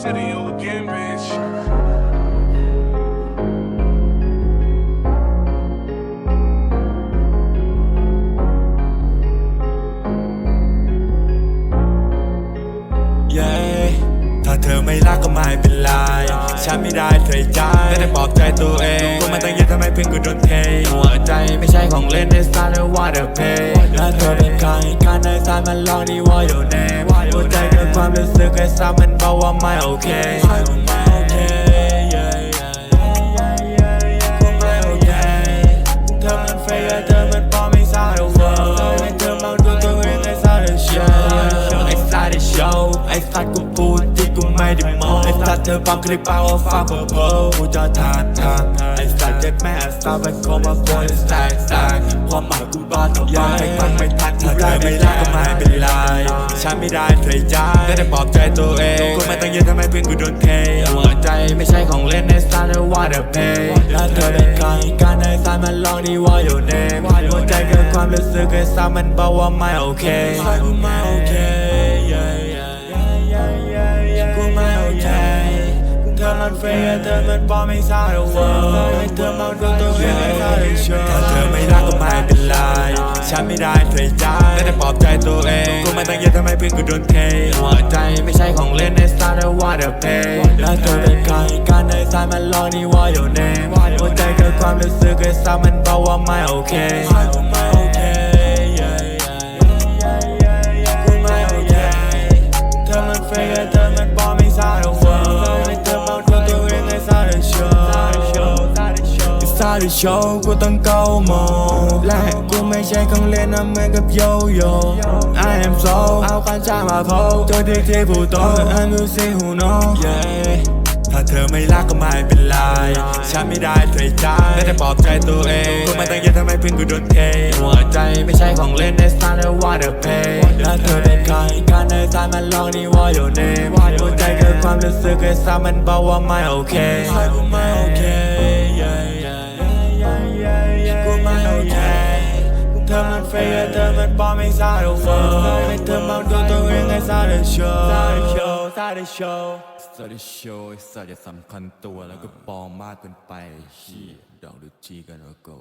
shit to you again, bitch. เย้ถ้าเธอไม่รักก็ไม่เป็นไร ฉันไม่ได้เคยใจแต่ได้ปลอบใจตัวเองว่ามันตั้งเยอะทำไมเพื่อนกูโดนเท หัวใจไม่ใช่ของเล่นในสายเลยว่าเดอะเพย์และเธอเป็นใครการในสายมันลองดีว่า your name หัวใจเกินความรู้สึกไอ้ซ้ำมันบอกว่าไม่โอเค ไอ้ซาเดอะโชว์ไอ้สัตว์กูพูดที่กูไม่ได้โมไอ้สัตว์เธอฟังคลิปเอาว่าฟังเพ้อเพ้อกูจะทานทานไอ้สัตว์เจ็บแม่สาวไปคอมาโวยแสกแสกความหมายกูบ้าต่อไปไม่ฟังไม่ทันถ้าเธอไม่รักก็ไม่เป็นไรฉันไม่ได้เคยใจได้แต่ปลอบใจตัวเองกูไม่ตั้งเยอะทำไมเพื่อนกูโดนเทหัวใจไม่ใช่ของเล่นในสายเลยว่าเดอะเพย์และเธอเป็นใครการในสายมันลองดีว่า your name หัวใจเกิดความรู้สึกไอ้ซ้ำมันบอกว่าไม่โอเคกูไม่โอเค อมันเฟย์เธอมันปอมไม่ซาเดอะเวิลด์ให้เธอมองดูตัวเองไม่ซาเดอะโชว์ถ้าเธอไม่รักก็ไม่เป็นไรฉันไม่ได้เคยใจได้แต่ปลอบใจตัวเองกูไม่ตั้งเยอะทำไมเพื่อนกูโดนเทหัวใจไม่ใช่ของเล่นในสไตล์ว่าเดอะเพย์และเธอเป็นใครการในสายมันลองนี่ว่า your name หัวใจเกิดความรู้สึกไอ้ซ้ำมันบอกว่าไม่โอเค อะโชว์กูต้องเก้าโมงและกูไม่ใช่ของเล่นนะเหมือนกับโยโย่ I am so เอาคันจ้างมาโพกตัวที่ที่ผู้โต I'm you see who know yeah ถ้าเธอไม่รักก็ไม่เป็นไรฉันไม่ได้เคยใจได้แต่ปลอบใจตัวเองกูไม่ตั้งเยอะทำไมเพื่อนกูโดนเทหัวใจไม่ใช่ของเล่นในสไตล์เลยว่าเดอะเพย์และเธอเป็นใครการในสายมันลองนี่ว่า your name หัวใจเกิดความรู้สึกไอ้ซ้ำมันบอกว่าไม่โอเคกูไม่โอเค เธอมันเฟย์เธอมันปลอมไม่ซาเดอะเวิลด์ให้เธอมองดูตัวเองไอ้ซาเดอะโชว์ซาเดอะโชว์ซาเดอะโชว์ซาเดอะโชว์ไอ้สัตว์จะสำคัญตัวแล้วก็ปลอมมากเกินไปเฮียดอกดูจีกันแล้วก็